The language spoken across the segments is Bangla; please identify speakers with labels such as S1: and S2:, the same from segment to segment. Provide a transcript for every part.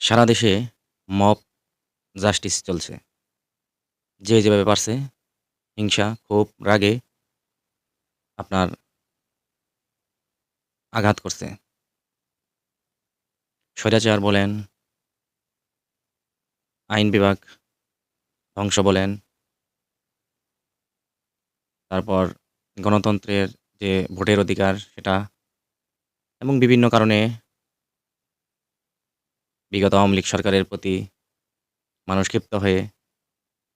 S1: সারা দেশে মব জাস্টিস চলছে। যে যেভাবে পারছে হিংসা, ক্ষোভ, রাগে আপনার আঘাত করছে। স্বৈরাচার বলেন আইন বিভাগ ধ্বংস বলেন তারপর গণতন্ত্রের যে ভোটের অধিকার সেটা এবং বিভিন্ন কারণে বিগত আওয়ামী লীগ সরকারের প্রতি মানুষ ক্ষিপ্ত হয়ে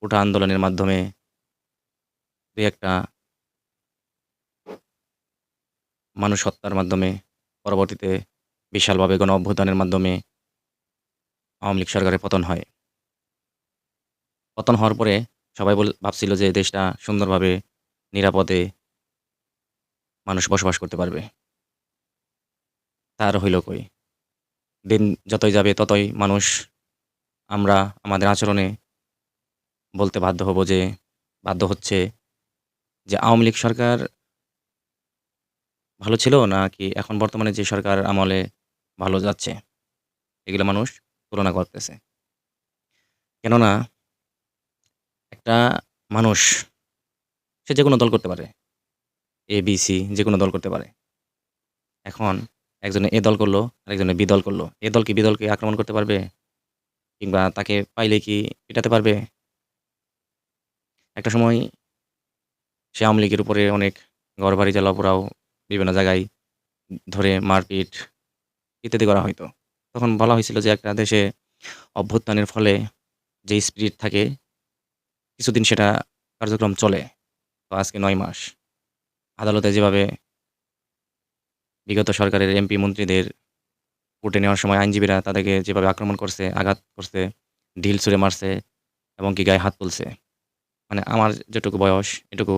S1: উঠা আন্দোলনের মাধ্যমে দুই একটা মানুষ হত্যার মাধ্যমে পরবর্তীতে বিশালভাবে গণ অভ্যুত্থানের মাধ্যমে আওয়ামী লীগ সরকারের পতন হয়। পতন হওয়ার পরে সবাই বল ভাবছিল যে দেশটা সুন্দরভাবে, নিরাপদে মানুষ বসবাস করতে পারবে। তার হইল কই? দিন যতই যাবে ততই মানুষ আমরা আমাদের আচরণে বলতে বাধ্য হব যে বাধ্য হচ্ছে যে আওয়ামী লীগ সরকার ভালো ছিল না কি এখন বর্তমানে যে সরকার আমলে ভালো যাচ্ছে? এগুলো মানুষ তুলনা করতেছে। কেননা একটা মানুষ সে যেকোনো দল করতে পারে। এ, বি, সি যে কোনো দল করতে পারে। এখন একজনে এ দল করল, আরেকজনে বি দল করল। এ দল কি বি দলকে আক্রমণ করতে পারবে? কিংবা তাকে পাইলে কি পিটাতে পারবে? একটা সময় সে আওয়ামী লীগের উপরে অনেক ঘরবাড়ি জ্বালাও-পোড়াও বিভিন্ন জায়গায় ধরে মারপিট ইত্যাদি করা হইতো। তখন বলা হয়েছিল যে একটা দেশে অভ্যুত্থানের ফলে যে স্পিরিট থাকে কিছুদিন সেটা কার্যক্রম চলে। তো আজকে নয় মাস। আদালতে যেভাবে বিগত সরকারের এমপি মন্ত্রীদের কোর্টে নেওয়ার সময় আইনজীবীরা তাদেরকে যেভাবে আক্রমণ করছে, আঘাত করছে, ঢিল ছুঁড়ে মারছে এবং কি গায়ে হাত তুলছে। মানে আমার যেটুকু বয়স, এটুকু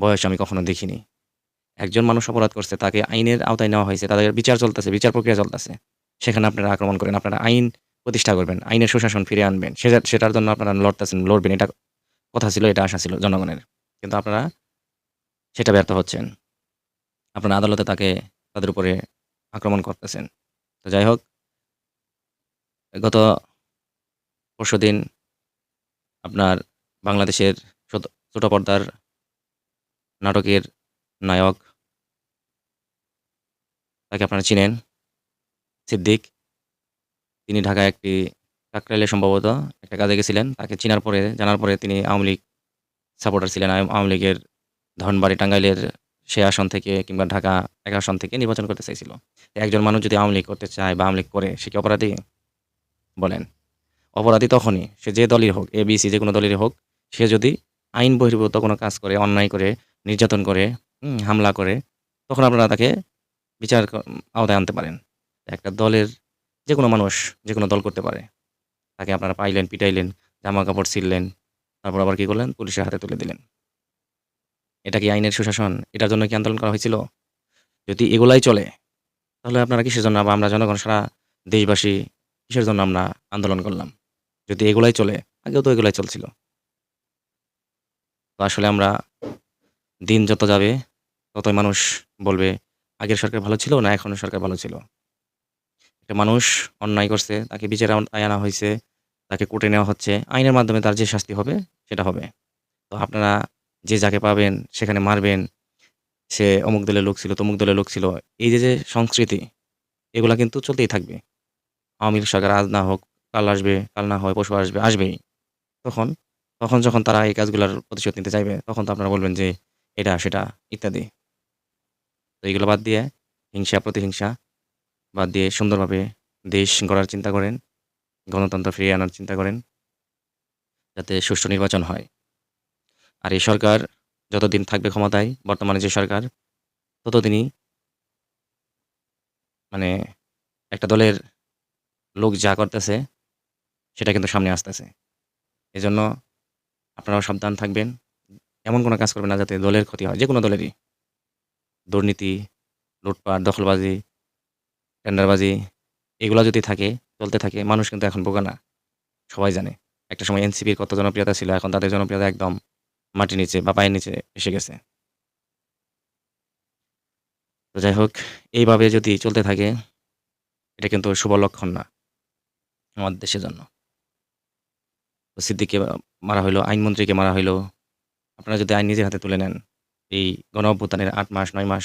S1: বয়স আমি কখনো দেখিনি। একজন মানুষ অপরাধ করছে, তাকে আইনের আওতায় নেওয়া হয়েছে, তাদের বিচার চলতেছে, বিচার প্রক্রিয়া চলতেছে। সেখানে আপনারা আক্রমণ করেন, আপনারা আইন প্রতিষ্ঠা করবেন, আইনের সুশাসন ফিরে আনবেন। সেটা সেটার জন্য আপনারা লড়তেছেন, লড়বেন। এটা কথা ছিল, এটা আশা ছিল জনগণের। কিন্তু আপনারা সেটা ব্যর্থ হচ্ছেন। আপনারা আদালতে তাকে তাদের উপরে আক্রমণ করতেছেন। তো যাই হোক, গত পরশুদিন আপনার বাংলাদেশের ছোট পর্দার নাটকের নায়ক তাকে আপনারা চিনেন, সিদ্দিক। তিনি ঢাকায় একটি কাকরাইলে সম্ভবত একটা কাজে গেছিলেন। তাকে চিনার পরে, জানার পরে তিনি আওয়ামী লীগ সাপোর্টার ছিলেন। আওয়ামী লীগের ধনবাড়ি টাঙ্গাইলের সে আসন থেকে কিংবা ঢাকা এক আসন থেকে নির্বাচন করতে চাইছিল। একজন মানুষ যদি আওয়ামী করতে চায় বা আওয়ামী করে সে কি অপরাধী? বলেন। অপরাধী তখনই সে যে দলই হোক, এ, বি, সি যেকোনো দলেরই হোক, সে যদি আইন বহির্ভূত কোনো কাজ করে, অন্যায় করে, নির্যাতন করে, হামলা করে তখন আপনারা তাকে বিচার আওতায় আনতে পারেন। একটা দলের যে কোনো মানুষ যে কোনো দল করতে পারে। তাকে আপনারা পাইলেন, পিটাইলেন, জামা-কাপড় ছিঁড়লেন, তারপর আবার কী করলেন? পুলিশের হাতে তুলে দিলেন। এটা কি আইনের সুশাসন? এটার জন্য কি আন্দোলন করা হয়েছিল? যদি এগুলাই চলে তাহলে আপনারা কিসের জন্য আমরা জনগণ সারা দেশবাসী কিসের জন্য আমরা আন্দোলন করলাম? যদি এগুলাই চলে, আগেও তো এগুলাই চলছিল। তো আসলে আমরা দিন যত যাবে ততই মানুষ বলবে আগের সরকার ভালো ছিল না এখনও সরকার ভালো ছিল। একটা মানুষ অন্যায় করছে, তাকে আওতায় আনা হয়েছে তাকে কোর্টে নেওয়া হচ্ছে। আইনের মাধ্যমে তার যে শাস্তি হবে সেটা হবে। তো আপনারা যে যাকে পাবেন সেখানে মারবেন। সে অমুক দলের লোক ছিল, তমুক দলের লোক ছিল। এই যে, যে সংস্কৃতি এগুলা কিন্তু চলতেই থাকবে। আওয়ামী লীগ সরকার আজ না হোক, কাল আসবে, কাল না হয় পশু আসবে, আসবেই। তখন, তখন যখন তারা এই কাজগুলোর প্রতিশোধ নিতে চাইবে তখন তো আপনারা বলবেন যে এটা সেটা ইত্যাদি। তো এইগুলো বাদ দিয়ে হিংসা, প্রতিহিংসা বাদ দিয়ে সুন্দরভাবে দেশ গড়ার চিন্তা করেন। গণতন্ত্র ফিরিয়ে আনার চিন্তা করেন। যাতে সুষ্ঠু নির্বাচন হয়। আর এই সরকার যতদিন থাকবে ক্ষমতায়, বর্তমানে যে সরকার ততদিনই মানে একটা দলের লোক যা করতেছে সেটা কিন্তু সামনে আসতেছে। এজন্য আপনারাও সাবধান থাকবেন। এমন কোনো কাজ করবেন না যাতে দলের ক্ষতি হয়, যে কোনো দলেরই। দুর্নীতি, লুটপাট, দখলবাজি, টেন্ডারবাজি এগুলো যদি থাকে, চলতে থাকে মানুষ কিন্তু এখন বোকা না। সবাই জানে। একটা সময় এনসিপির কত জনপ্রিয়তা ছিল, এখন তাদের জনপ্রিয়তা একদম মাটির নিচে বা পায়ের নিচে এসে গেছে। তো যাই হোক এইভাবে যদি চলতে থাকে এটা কিন্তু শুভ লক্ষণ না। আমাদের দেশের জন্য। সিদ্দিককে মারা হইল, আইনমন্ত্রীকে মারা হইল। আপনারা যদি আইন নিজের হাতে তুলে নেন, এই গণ অভ্যুত্থানের আট মাস নয় মাস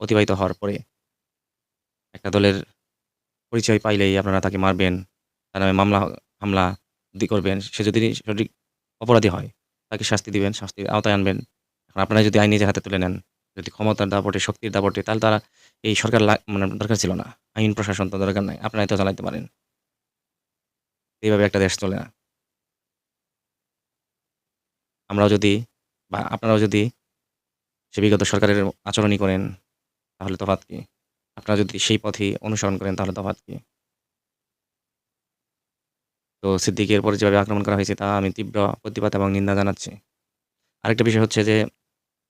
S1: অতিবাহিত হওয়ার পরে একটা দলের পরিচয় পাইলেই আপনারা তাকে মারবেন, তার নামে মামলা হামলা করবেন। সে যদি সঠিক অপরাধী হয়, তাকে শাস্তি দিবেন, শাস্তির আওতায় আনবেন। এখন আপনারা যদি আইন নিজের হাতে তুলে নেন, যদি ক্ষমতার দাপটে, শক্তির দাপটে, তাহলে তারা এই সরকার মানে দরকার ছিল না। আইন প্রশাসন তো দরকার নাই। আপনারাই তো চালাইতে পারেন। এইভাবে একটা দেশ চলে না। আমরাও যদি বা আপনারাও যদি সে বিগত সরকারের আচরণই করেন, তাহলে তফাৎ কি? আপনারা যদি সেই পথে অনুসরণ করেন, তাহলে তফাৎ কি? তো সিদ্দিকের উপর যেভাবে আক্রমণ করা হয়েছে, তা আমি তীব্র প্রতিবাদ এবং নিন্দা জানাচ্ছি। আরেকটা বিষয় হচ্ছে যে,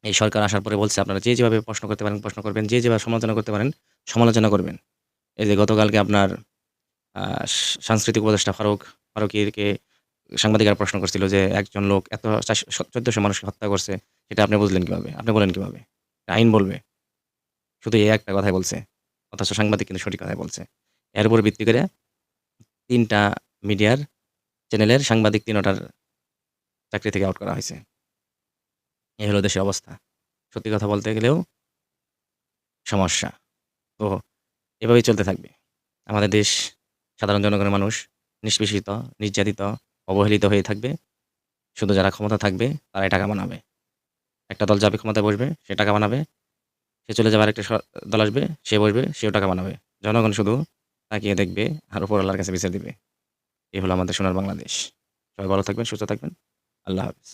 S1: এই সরকার আসার পরে বলছে, আপনারা যে যেভাবে প্রশ্ন করতে পারেন, প্রশ্ন করবেন। যে যেভাবে সমালোচনা করতে পারেন, সমালোচনা করবেন। এই যে গতকালকে আপনার সাংস্কৃতিক উপদেষ্টা ফারুক ফারুকীকে সাংবাদিকরা প্রশ্ন করছিল যে, একজন লোক এত চোদ্দশো মানুষকে হত্যা করছে, সেটা আপনি বুঝলেন কীভাবে? আপনি বলেন কীভাবে আইন বলবে। শুধু এই একটা কথাই বলছে। অথচ সাংবাদিক কিন্তু সঠিক কথাই বলছে। এর উপর ভিত্তি করে ৩ টা মিডিয়ার চ্যানেলের সাংবাদিক ৩ টার চাকরি থেকে আউট করা হয়েছে এই হলো দেশের অবস্থা। সত্যি কথা বলতে গেলেও সমস্যা। তো এভাবেই চলতে থাকবে। আমাদের দেশ সাধারণ জনগণের মানুষ নিষ্পেষিত, নির্যাতিত, অবহেলিত হয়ে থাকবে। শুধু যারা ক্ষমতা থাকবে, তারাই টাকা বানাবে। একটা দল যাবে ক্ষমতায় বসবে, সে টাকা বানাবে। সে চলে যাবে আরেকটা দল আসবে, সে বসবে, সেও টাকা বানাবে। জনগণ শুধু তাকিয়ে দেখবে আর উপরওয়ালার কাছে বিচার দিবে। এই হলো আমাদের সোনার বাংলাদেশ। সবাই ভালো থাকবেন, সুস্থ থাকবেন। আল্লাহ হাফেজ।